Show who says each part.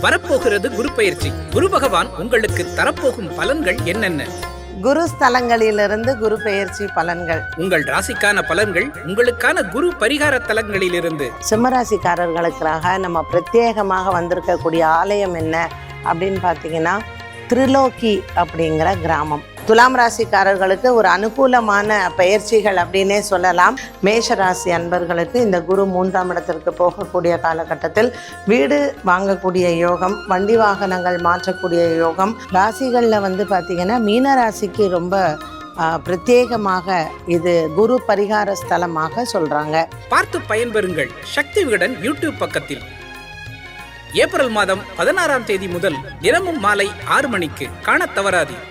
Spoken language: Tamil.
Speaker 1: வரப்போகிறது குரு பயிற்சி குரு பகவான் உங்களுக்கு தரப்போகும் பலன்கள் என்னென்ன?
Speaker 2: குரு ஸ்தலங்களிலிருந்து குரு பெயர்ச்சி பலன்கள்.
Speaker 1: உங்கள் ராசிக்கான பலன்கள் உங்களுக்கான குரு பரிகார தலங்களிலிருந்து.
Speaker 2: சிம்மராசிக்காரர்களுக்காக நம்ம பிரத்யேகமாக வந்திருக்கக்கூடிய ஆலயம் என்ன அப்படின்னு பார்த்தீங்கன்னா திரிலோக்கி அப்படிங்கிற கிராமம். துலாம் ராசிக்காரர்களுக்கு ஒரு அனுகூலமான பயிற்சிகள் அப்படின்னே சொல்லலாம். மேஷ ராசி அன்பர்களுக்கு இந்த குரு மூன்றாம் இடத்திற்கு போகக்கூடிய காலகட்டத்தில் வீடு வாங்கக்கூடிய யோகம் வண்டி வாகனங்கள் மாற்றக்கூடிய யோகம் ராசிகளில் வந்து பார்த்திங்கன்னா மீன ராசிக்கு ரொம்ப பிரத்யேகமாக இது குரு பரிகார ஸ்தலமாக சொல்கிறாங்க
Speaker 1: பார்த்து பயன்பெறுங்கள் சக்தி விகடன் யூடியூப் பக்கத்தில். ஏப்ரல் மாதம் பதினாறாம் தேதி முதல் தினமும் மாலை ஆறு மணிக்கு காணத் தவறாது